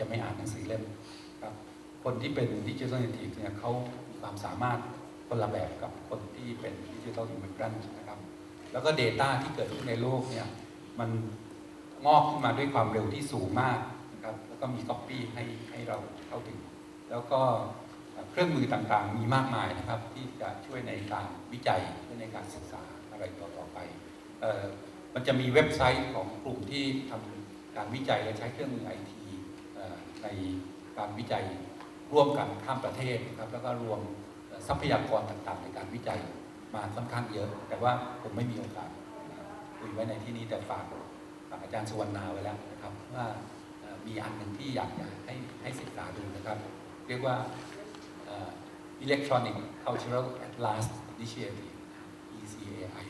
จะไม่อ่านหนังสือเล่มครับคนที่เป็นดิจิทัลเนทีฟเนี่ยเขาความสามารถคนละแบบกับคนที่เป็นดิจิทัลอิมเมกรันนะครับ แล้วก็ Data ที่เกิดขึ้นในโลกเนี่ยมันงอกขึ้นมาด้วยความเร็วที่สูงมากนะครับแล้วก็มี Copy ให้ให้เราเข้าถึง แล้วก็เครื่องมือต่างๆมีมากมายนะครับ ที่จะช่วยในการวิจัยและในการศึกษาอะไรต่อไปออมันจะมีเว็บไซต์ของกลุ่มที่ทำการวิจัยและใช้เครื่องมือไอที ในการวิจัยร่วมกันข้ามประเทศครับแล้วก็รวมทรัพยากรต่างๆ ในการวิจัยมาค่อนข้างเยอะ แต่ว่าผมไม่มีโอกาสคุยไว้ในที่นี้แต่ฝากฝากอาจารย์สุวรรณาไว้แล้วนะครับว่ามีอันหนึ่งที่อยากจะให้ให้ศึกษาดูนะครับ เรียกว่า Electronic Cultural Atlas Initiative ECAI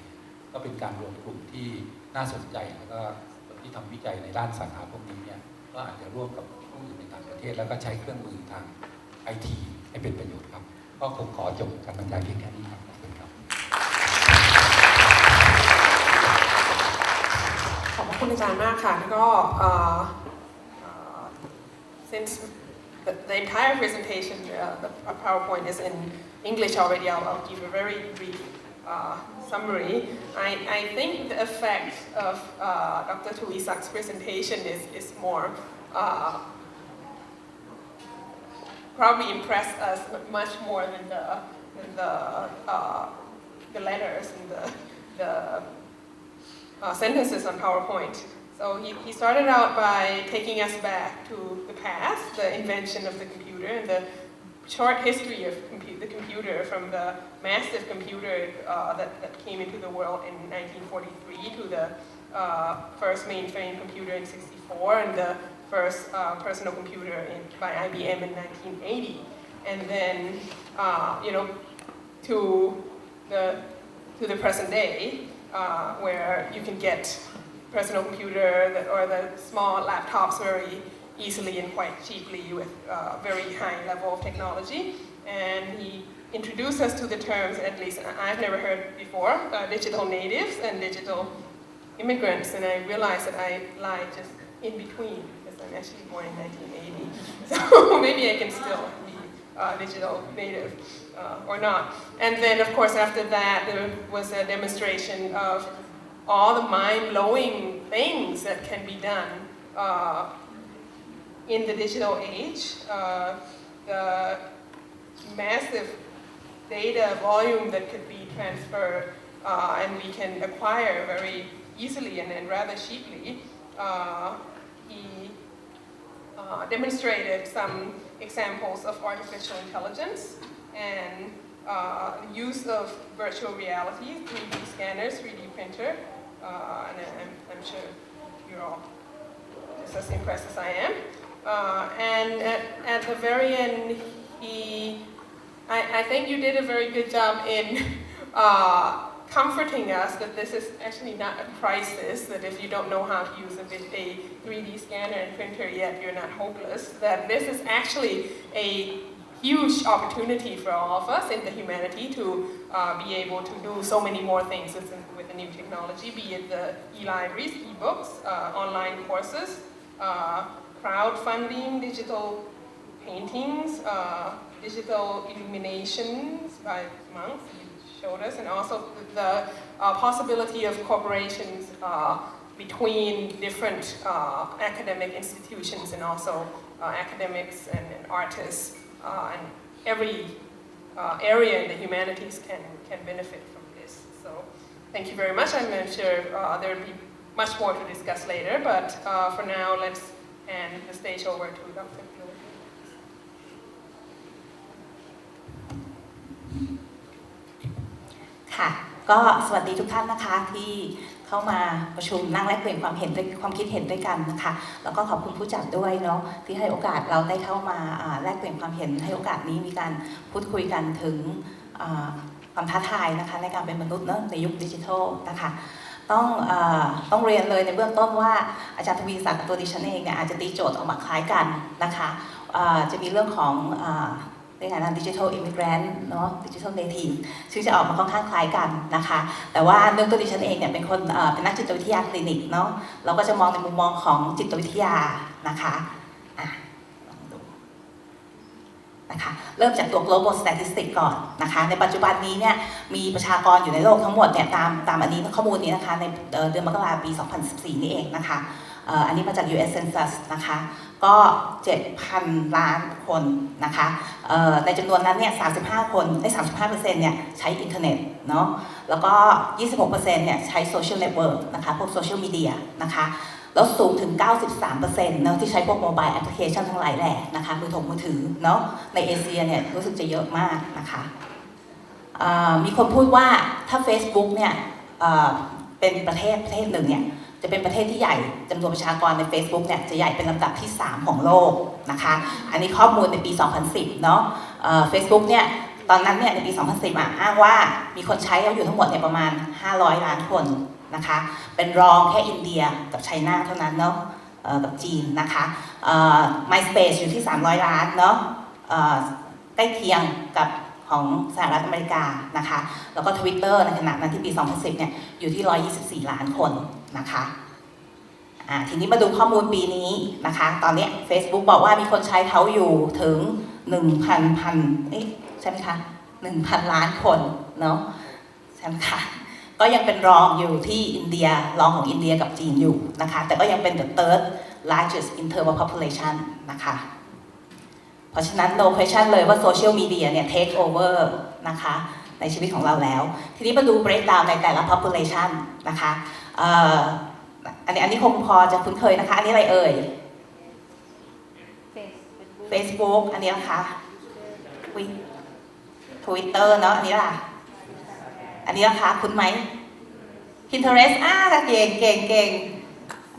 ก็เป็นการรวมกลุ่มที่น่าสนใจแล้วก็คนที่ทำวิจัยในด้านสาขาพวกนี้เนี่ย ก็อาจจะร่วมกับผู้อื่นในต่างประเทศ แล้วก็ใช้เครื่องมือทางไอทีให้เป็นประโยชน์ครับ ก็คงขอจบการบรรยายเพียงแค่นี้ครับขอบคุณครับขอบคุณอาจารย์มากค่ะแล้วก็เออ since the, the entire presentation uh, the PowerPoint is in English already I'll, I'll give a very brief uh, summary I, I think the effect of uh, Dr. Tuisak's presentation is, is more uh, probably impressed us much more than the, than the, uh, the letters and the, the uh, sentences on PowerPoint. So he, he started out by taking us back to the past, the invention of the computer, and the short history of compu- the computer from the massive computer uh, that, that came into the world in 1943 to the uh, first mainframe computer in 64 and the first uh, personal computer in, by IBM in 1980. And then, uh, you know, to the, to the present day, uh, where you can get personal computer that, or the small laptops very easily and quite cheaply with uh, very high level of technology. And he introduced us to the terms, at least I've never heard before, uh, digital natives and digital immigrants. And I realized that I lie just in between because I'm actually born in 1980. So maybe I can still be uh, digital native uh, or not. And then, of course, after that, there was a demonstration of all the mind-blowing things that can be done uh, in the digital age. Uh, the massive data volume that could be transferred uh, and we can acquire very easily and, and rather cheaply. Uh, he uh, demonstrated some examples of artificial intelligence and uh, use of virtual reality, 3D scanners, 3D printer, uh, and I'm, I'm sure you're all just as impressed as I am. Uh, and at, at the very end, he, I, I think you did a very good job in uh, comforting us that this is actually not a crisis, that if you don't know how to use a, a 3D scanner and printer yet, you're not hopeless, that this is actually a huge opportunity for all of us in the humanity to uh, be able to do so many more things with, with the new technology, be it the e-libraries, e-books, uh, online courses, uh, crowdfunding, digital paintings, uh, digital illuminations by monks, you showed us, and also the uh, possibility of corporations uh, between different uh, academic institutions and also uh, academics and, and artists and every area in the humanities can, can benefit from this. So thank you very much. I'm sure there will be much more to discuss later, but for now, let's and the stage over to Dr. Field. ค่ะก็สวัสดีทุกท่านนะคะที่เข้ามาประชุมนั่งแลกเปลี่ยนความเห็นด้วยความคิดเห็นด้วยกันนะคะ แล้วก็ขอบคุณผู้จัดด้วยเนาะที่ให้โอกาสเราได้เข้ามาแลกเปลี่ยนความเห็นให้โอกาสนี้มีการพูดคุยกันถึงความท้าทายนะคะในการเป็นมนุษย์เนอะในยุคดิจิทัลนะคะ ต้องอต้องเรียนเลยในเบื้องต้นว่าอาจารย์ทวีศักดิ์ตัวดิฉันเองเนี่ยอาจจะตีโจทย์ออกมาคล้ายกันนะคะจะมีเรื่องของอ่าในฐานะดิจิทัลอิมิเกรนต์เนาะดิจิทัลเนทีฟซึ่งจะออกมาค่อนข้างคล้ายกันนะคะ แต่ว่าเนื่องตัวดิฉันเองเนี่ยเป็นคนเป็นนักจิตวิทยาคลินิกเนาะเราก็จะมองในมุมมองของจิตวิทยานะคะะ นะคะเริ่มจากตัว global statistic ก่อนนะคะในปัจจุบันนี้เนี่ยมีประชากรอยู่ในโลกทั้งหมดเนี่ยตามตามอันนี้ข้อมูลนี้นะคะในเดือนมกราปี 2014 นี่เองนะคะอันนี้มาจาก US Census นะคะก็ 7,000 ล้านคนนะคะในจำนวนนั้นเนี่ย 35 คนได้ 35%เนี่ยใช้อินเทอร์เน็ตเนาะแล้วก็ 26%เนี่ยใช้โซเชียลเน็ตเวิร์กนะคะพวกโซเชียลมีเดียนะคะ แล้วสูงถึง 93%เนาะที่ใช้พวกโมบายแอปพลิเคชันทั้งหลายแหล่นะคะมือถงมือถือเนาะในเอเชียเนี่ยรู้สึกจะเยอะมากนะคะมีคนพูดว่าถ้า Facebook เนี่ยเป็นประเทศประเทศหนึ่งเนี่ยจะเป็นประเทศที่ใหญ่จำนวนประชากรใน Facebook เนี่ยจะใหญ่เป็นลำดับที่ 3 ของโลกนะคะอันนี้ข้อมูลในปี 2010 เนาะเฟซบุ๊กเนี่ยตอนนั้นเนี่ยในปี 2010อะอ้างว่ามีคนใช้เขาอยู่ทั้งหมดเนี่ยประมาณ 500 ล้านคน นะคะ เป็นรองแค่อินเดียกับไชน่าเท่านั้นเนาะกับจีนนะคะ MySpace อยู่ที่ 300 ล้านเนาะใกล้เคียงกับของสหรัฐอเมริกานะคะ แล้วก็ Twitter ในขณะนั้นที่ปี 2010 เนี่ยอยู่ที่ 124 ล้านคนนะคะทีนี้มาดูข้อมูลปีนี้นะคะ ตอนเนี้ย Facebook บอกว่ามีคนใช้เขาอยู่ถึง 1,000พันเอ๊ะใช่ไหมคะ 1,000 ล้านคนเนาะใช่ไหมคะ ก็ยังเป็นรองอยู่ที่อินเดียรองของอินเดียกับจีนอยู่นะคะแต่ก็ยังเป็น the third largest in term of population นะคะเพราะฉะนั้น no question เลยว่าโซเชียลมีเดียเนี่ย take over นะคะในชีวิตของเราแล้ว ทีนี้มาดู breakdown ในแต่ละ population นะคะเอ่ออันนี้อันนี้คงพอจะคุ้นเคยนะคะ อันนี้อะไรเอ่ย Facebook อันนี้นะคะ Twitter เนาะอันนี้ล่ะ อันนี้ล่ะคะคุ้นไหม Pinterest อ่าเก่งเก่งเก่ง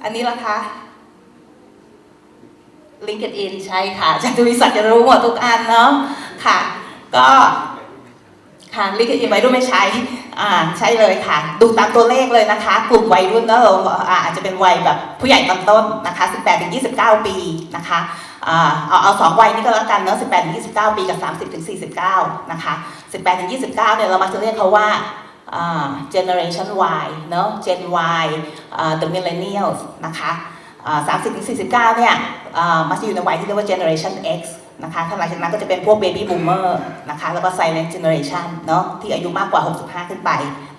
อันนี้ล่ะคะ LinkedIn ใช่ค่ะอาจารย์ทวีศักดิ์จะรู้หมดทุกอันเนาะค่ะ ก็ค่ะ LinkedIn วัยรุ่นไม่ใช้อ่าใช่เลยค่ะ ดูตามตัวเลขเลยนะคะ กลุ่มวัยรุ่นเนอะเราอาจจะเป็นวัยแบบผู้ใหญ่ตอนต้นนะคะ 18-29 ปีนะคะ เอาเอาสองวัยนี้ก็แล้วกันเนอะ18ถึง29ปีกับ30ถึง49นะคะ18ถึง29เก้าเนี่ยเรามักจะเรียกเขาว่า generation Y เนอะ Gen Y the millennials นะคะอ่า30ถึง49เก้าเนี่ยอ่ามักจะอยู่ในวัยที่เรียกว่า generation X นะคะถ้าหลังจากนั้นก็จะเป็นพวก baby boomer นะคะ แล้วก็ silent generation เนาะที่อายุมากกว่า 65 ขึ้นไป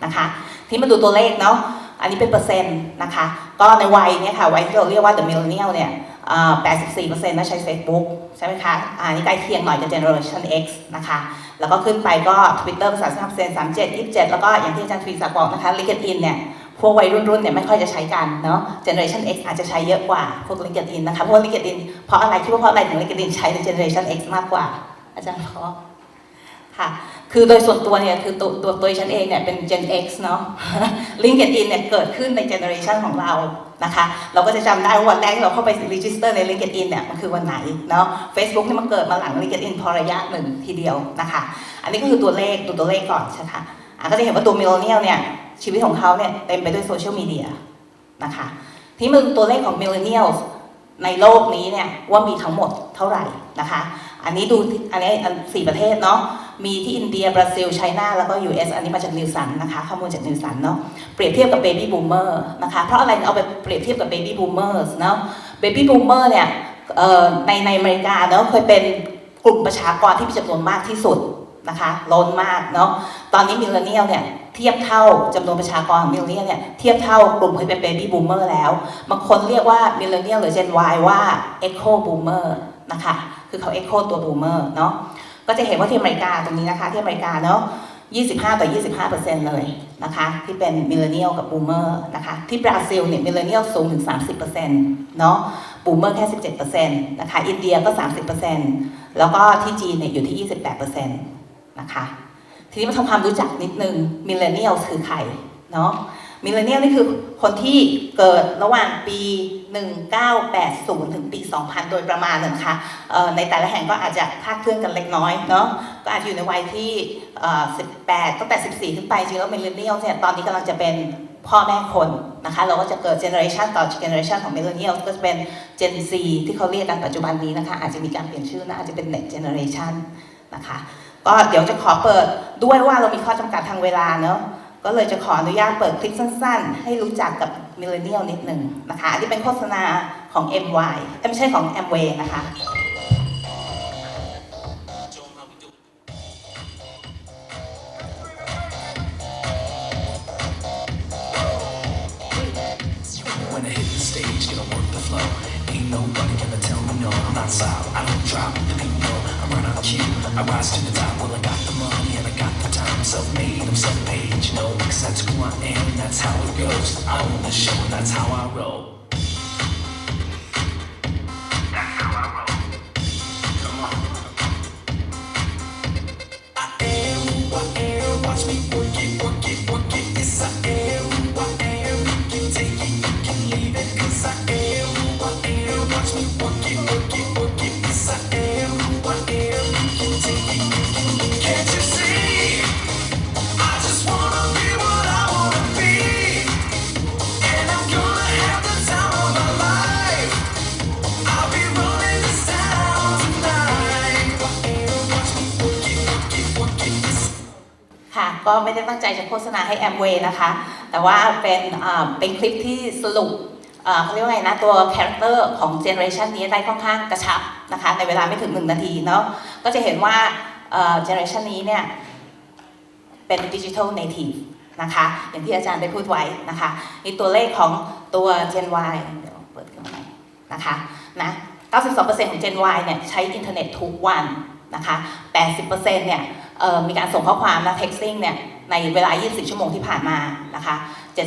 นะคะ ที่มาดูตัวเลขเนาะ อันนี้เป็นเปอร์เซ็นต์นะคะ ก็ในวัยเนี่ยค่ะวัยที่เราเรียกว่า the millennial เนี่ยอ่า84%น่าใช้ Facebook ใช่ไหมคะอ่านี่ใกล้เคียงหน่อยกับ generation X นะคะ แล้วก็ขึ้นไปก็ Twitter 35% 37 27 แล้วก็อย่างที่อาจารย์ทวีศักดิ์บอกนะคะ LinkedIn เนี่ย พวกวัยรุ่นๆเนี่ยไม่ค่อยจะใช้กันเนาะ Generation X อาจจะใช้เยอะกว่าพวก LinkedIn นะคะ เพราะว่า LinkedIn เพราะอะไรคิดว่าเพราะอะไรถึง LinkedIn ใช้ใน Generation X มากกว่า อาจารย์เพราะค่ะ คือโดยส่วนตัวเนี่ยคือตัวตัวตัวฉันเองเนี่ยเป็น Gen X เนาะ LinkedIn เนี่ยเกิดขึ้นใน Generation ของเรานะคะเราก็จะจำได้ว่าวันแรกที่เราเข้าไป register ใน LinkedIn เนี่ยมันคือวันไหนเนาะ Facebook เนี่ยมันเกิดมาหลัง LinkedIn พอระยะหนึ่งทีเดียวนะคะ อันนี้ก็คือตัวเลขดูตัวเลขก่อนใช่ไหมคะอะก็จะเห็นว่าตัว millennial เนี่ยชีวิตของเขาเนี่ยเต็มไปด้วยโซเชียลมีเดียนะคะที่มึงตัวเลขของ Millennial ในโลกนี้เนี่ยว่ามีทั้งหมดเท่าไหร่นะคะ อันนี้ดูอันนี้สี่ประเทศเนาะมีที่อินเดียบราซิลไชน่าแล้วก็ US อันนี้มาจากนิวสันนะคะข้อมูลจากนิวสันเนาะเปรียบเทียบกับเบบี้บูมเมอร์นะคะเพราะอะไรเอาไปเปรียบเทียบกับเบบี้บูมเมอร์เนาะเบบี้บูมเมอร์เนี่ยในในอเมริกาเนาะเคยเป็นกลุ่มประชากรที่มีจำนวนมากที่สุดนะคะล้นมากเนาะตอนนี้มิลเลนเนียลเนี่ยเทียบเท่าจำนวนประชากรของมิลเลนเนียลเนี่ยเทียบเท่ากลุ่มที่เป็นเบบี้บูมเมอร์แล้วบางคนเรียกว่ามิลเลนเนียลหรือ Gen Y ว่า Echo Boomer นะคะ คือเขา Echo ตัว Boomer เนาะ ก็จะเห็นว่าที่อเมริกาตรงนี้นะคะ ที่อเมริกาเนาะ25 ต่อ 25เปอร์เซ็นต์เลยนะคะ ที่เป็นมิเลเนียลกับบูมเมอร์นะคะ ที่บราซิลเนี่ยมิเลเนียลสูงถึง 30เปอร์เซ็นต์เนาะบูมเมอร์แค่ 17เปอร์เซ็นต์นะคะ อินเดียก็ 30เปอร์เซ็นต์แล้วก็ที่จีนเนี่ยอยู่ที่ 28เปอร์เซ็นต์นะคะ ทีนี้มาทำความรู้จักนิดนึงมิเลเนียลคือใครเนาะ มิเลเนียลนี่คือคนที่เกิดระหว่างปี 1980 ถึงปี 2000 โดยประมาณนะคะเอ่อในแต่ละแห่งก็อาจจะคาดเคลื่อนกันเล็กน้อยเนาะก็อาจจะอยู่ในวัยที่ 18 ตั้งแต่ 14 ขึ้นไปจริงแล้วมิเลเนียลเนี่ยตอนนี้กำลังจะเป็นพ่อแม่คนนะคะเราก็จะเกิดเจเนอเรชันต่อเจเนอเรชันของมิลเลนเนียลก็จะเป็น Gen Z ที่เขาเรียกกันปัจจุบันนี้นะคะอาจจะมีการเปลี่ยนชื่อนะอาจจะเป็น Next Generation นะคะก็เดี๋ยวจะขอเปิดด้วยว่าเรามีข้อจำกัดทางเวลาเนาะ ก็เลยจะขออนุญาตเปิดคลิปสั้นๆ ให้รู้จักกับมิเลเนียลนิดหนึ่งนะคะ อันนี้เป็นโฆษณาของ MY ไม่ใช่ของ MW นะคะ I self-made, I'm self-paid, you know, because that's who I am, that's how it goes. I own the show, that's how I roll. ไม่ได้ตั้งใจจะโฆษณาให้แอมเวย์นะคะ แต่ว่าเป็นเป็นคลิปที่สรุปเขาเรียกว่าไงนะตัวคาแรคเตอร์ของเจเนอเรชันนี้ได้ค่อนข้างกระชับนะคะในเวลาไม่ถึง 1 นาทีเนาะก็จะเห็นว่าเจเนอเรชันนี้เนี่ยเป็นดิจิทัลเนทีฟนะคะอย่างที่อาจารย์ได้พูดไว้นะคะนี่ตัวเลขของตัว Gen Y เดี๋ยวเปิดขึ้นมาหน่อยนะคะนะ92%ของ Gen Y เนี่ยใช้อินเทอร์เน็ตทุกวันนะคะ 80%เนี่ย มีการส่งข้อความนะ texting เนี่ยในเวลา 24 ชั่วโมงที่ผ่านมานะคะ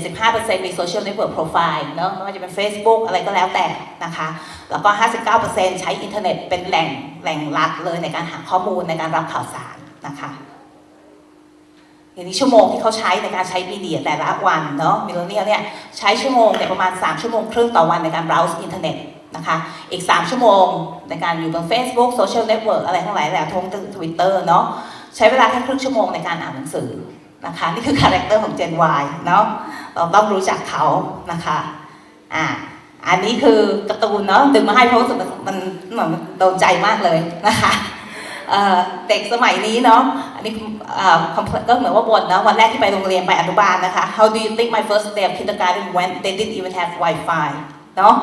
75%มี social network profile เนอะไม่ว่าจะเป็น Facebook อะไรก็แล้วแต่นะคะ แล้วก็ 59%ใช้อินเทอร์เน็ตเป็นแหล่งแหล่งหลักเลยในการหาข้อมูลในการรับข่าวสารนะคะอย่างนี้ชั่วโมงที่เขาใช้ในการใช้มีเดียแต่ละวันเนาะมิลเลนเนียเนี่ยใช้ชั่วโมงเนี่ประมาณ 3 ชั่วโมงครึ่งต่อวันในการ browse อินเทอร์เน็ตนะคะอีก 3 ชั่วโมงในการอยู่บน Facebook Social Network อะไรทั้งหลายแหละทงทวิตเตอร์เนาะ ใช้เวลาแค่ครึ่งชั่วโมงในการอ่านหนังสือนะคะนี่คือคาแรคเตอร์ของ Gen Y เนาะเราต้องรู้จักเขานะคะอ่าอันนี้คือการ์ตูนเนาะดึงมาให้เพราะรู้สึกมันมันมันโดนใจมากเลยนะคะเด็กสมัยนี้เนาะอันนี้ก็เหมือนว่าบ่นนะวันแรกที่ไปโรงเรียนไปอนุบาลนะคะ How do you think my first day of kindergarten went they didn't even have Wi-Fi เนาะ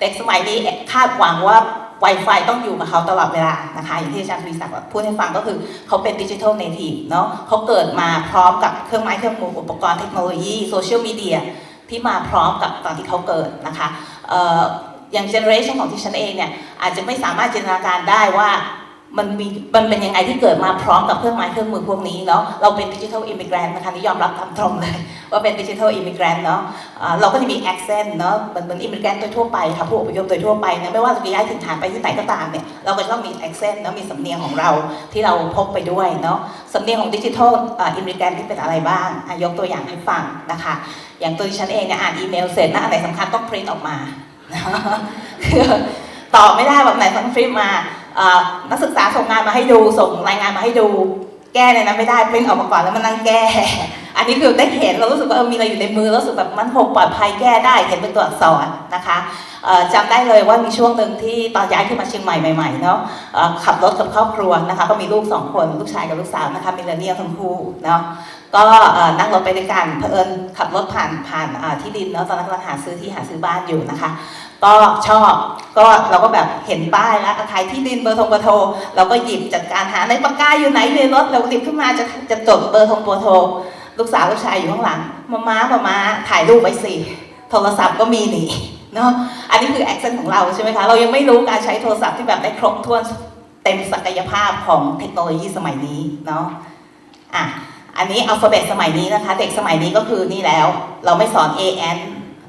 เด็กสมัยนี้คาดหวังว่า Wi-Fi ต้องอยู่กับเขาตลอดเวลานะคะอย่างที่อาจารย์ทวีศักดิ์พูดให้ฟังก็คือเขาเป็นดิจิทัลเนทีฟเนาะเขาเกิดมาพร้อมกับเครื่องไม้เครื่องมืออุปกรณ์เทคโนโลยีโซเชียลมีเดียที่มาพร้อมกับตอนที่เขาเกิดนะคะเอ่ออย่างเจเนอเรชันของที่ฉันเองเนี่ยอาจจะไม่สามารถจินตนาการได้ว่า มันมีมันเป็นยังไงที่เกิดมาพร้อมกับเครื่องไม้เครื่องมือพวกนี้เนาะเราเป็นดิจิทัลอิมิเกรนต์นะคะนี่ยอมรับตามตรงเลย ว่าเป็นดิจิทัลอิมิเกรนต์เนาะเราก็จะมี accent เนาะเหมือนเหมือนอิมิเกรนต์โดยทั่วไปค่ะผู้อพยพโดยทั่วไปเนี่ยไม่ว่าจะย้ายถิ่นฐานไปที่ไหนก็ตามเนี่ยเราก็จะต้องมี accent เนาะมีสำเนียงของเราที่เราพกไปด้วยเนาะสำเนียงของดิจิทัลอิมิเกรนต์ที่เป็นอะไรบ้างยกตัวอย่างให้ฟังนะคะ อย่างตัวดิฉันเองเนี่ยอ่านอีเมลเสร็จนะอันไหนสำคัญต้อง print ออกมาคือตอบไม่ได้แบบไหนต้อง print มา นักศึกษาส่งงานมาให้ดูส่งรายงานมาให้ดู แก้ในนั้นไม่ได้ปริ้นออกมาก่อนแล้วมานั่งแก้ อันนี้คือได้เห็นเรารู้สึกว่าเออมีอะไรอยู่ในมือรู้สึกแบบมันคงปลอดภัยแก้ได้เห็นเป็นตัวอักษรนะคะเอ่อจำได้เลยว่ามีช่วงหนึ่งที่ตอนย้ายขึ้นมาเชียงใหม่ใหม่ๆเนาะขับรถกับครอบครัวนะคะก็มีลูกสองคนลูกชายกับลูกสาวนะคะมิเลเนียลทั้งคู่เนาะก็นั่งรถไปด้วยกันเผอิญขับรถผ่านผ่านที่ดินเนาะตอนนั้นกำลังหาซื้อที่หาซื้อบ้านอยู่นะคะ ก็ชอบก็เราก็แบบเห็นป้ายแล้วขายที่ดินเบอร์โทรเบอร์โทรเราก็หยิบจัดการหาในปากกาอยู่ไหนในรถเราหยิบขึ้นมาจะจะจดเบอร์โทรเบอร์โทรลูกสาวลูกชายอยู่ข้างหลังมาม้ามาม้าถ่ายรูปไว้สิโทรศัพท์ก็มีหนีเนาะอันนี้คือแอคเซนต์ของเราใช่ไหมคะเรายังไม่รู้การใช้โทรศัพท์ที่แบบได้ครบถ้วนเต็มศักยภาพของเทคโนโลยีสมัยนี้เนาะอะอันนี้อัลฟาเบตสมัยนี้นะคะ เด็กสมัยนี้ก็คือนี่แล้ว เราไม่สอน A N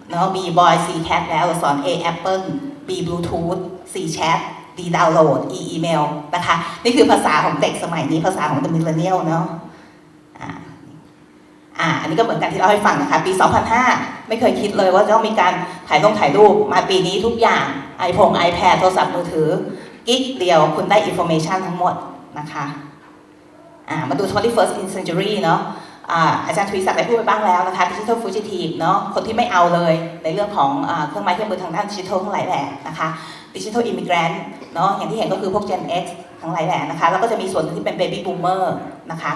เนาะ B boy C cat แล้วสอน A apple B bluetooth C chat D download E email นะคะ นี่คือภาษาของเด็กสมัยนี้ภาษาของ the millennial เนาะอ่าอ่าอันนี้ก็เหมือนกันที่เราให้ฟังนะคะ ปี 2005 ไม่เคยคิดเลยว่าจะต้องมีการถ่ายลงถ่ายรูป มาปีนี้ทุกอย่าง iPhone iPad โทรศัพท์มือถือ กิ๊กเดียวคุณได้ information ทั้งหมดนะคะอ่ามาดู 21st century เนาะ อาจารย์ทวีศักดิ์ได้พูดไปบ้างแล้วนะคะดิจิทัลฟูจิทีฟเนาะคนที่ไม่เอาเลยในเรื่องของอเครื่องไม้เครื่องมือทางด้านดิจิทัลทั้งหลายแหล่นะคะดิจิทัลอิมิเกรนต์เนาะอย่างที่เห็นก็คือพวก Gen X ทั้งหลายแหล่นะคะแล้วก็จะมีส่วนที่เป็น Baby Boomer นะคะ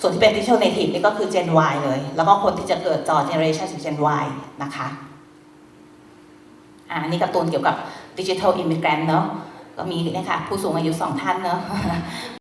ส่วนที่เป็นดิจิทัลเนทีฟนี่ก็คือ Gen Y เลย แล้วก็คนที่จะเกิดต่อ Generation ถึง Gen Y นะคะอันนี่การ์ตูนเกี่ยวกับดิจิทัลอิมิเกรนต์เนาะก็มีนี่ค่ะผู้สูงอายุสองท่านเนาะ